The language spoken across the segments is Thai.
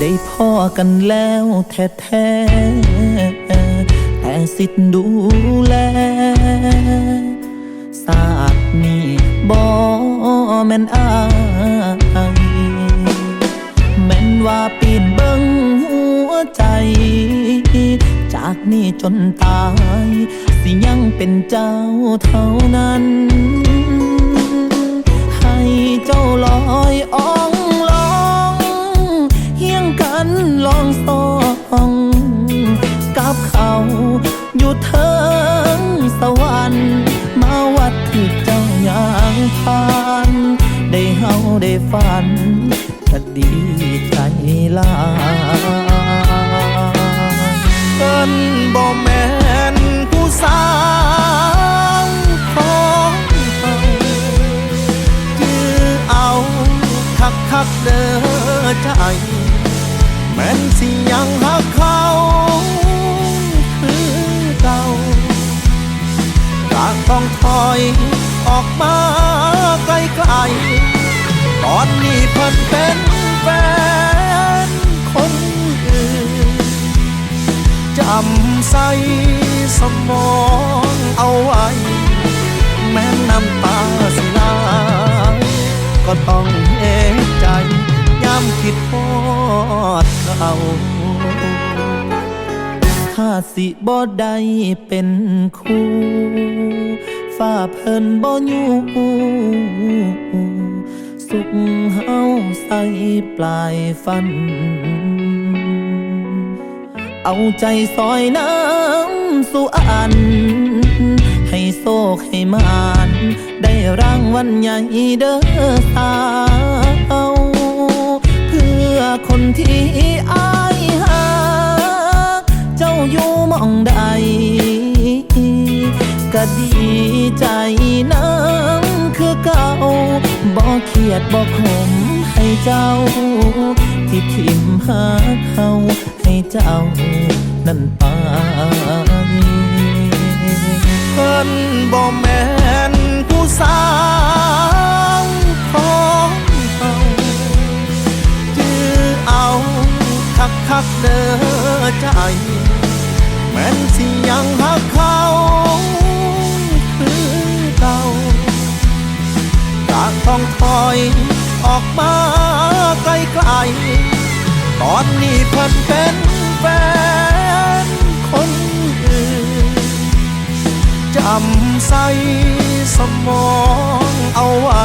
ได้พ่อกันแล้วแท้ๆแต่สิทธิ์ดูแลศาสตร์นี้บ่แม่นอายแม่นว่าปีนเบิ่งหัวใจ จากนี้จนตาย สิยังเป็นเจ้าเท่านั้น ยังหักเขาคือเก่าจากต้องถอยออกมาไกลๆตอนนี้เพิ่นเป็นแฟนคนอื่นจำใส่สมองเอาไว้ แม้น้ำตาสิไหลก็ต้องเห็นใจย้ำคิดพอดเขา ถ้าสิบ่ได้เป็นคู่ฝ้าเพิ่นบ่อยู่สุขเฮาใส่ปลายฟัน เอาใจซอยน้ำสู่อัน ให้โศกให้มาน ได้รางวัลใหญ่เด้อสา ใจน้ำคือเก่าบ่เครียดบ่ขมให้เจ้า ที่ทิมหาเขาให้เจ้านั่นไปเพิ่นบ่แม่นผู้สาวของเขาจื้อเอาคักคักเด้อใจ แม่นสิยังหักเขา ออกมาไกลๆตอนนี้เพิ่นเป็นแฟนคนอื่นจำใส่สมองเอาไว้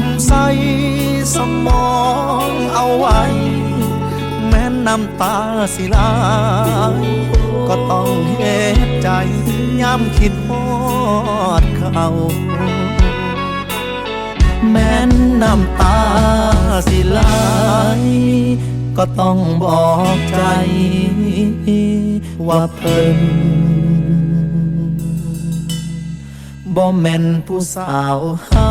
ใส่สมองเอาไว้ แม้น้ำตาสิไหลก็ต้องเห็นใจย้ำคิดฮอดเขาแม้นน้ำตาสิไหลก็ต้องบอกใจว่าเพิ่นบ่แม่นผู้สาวเฮา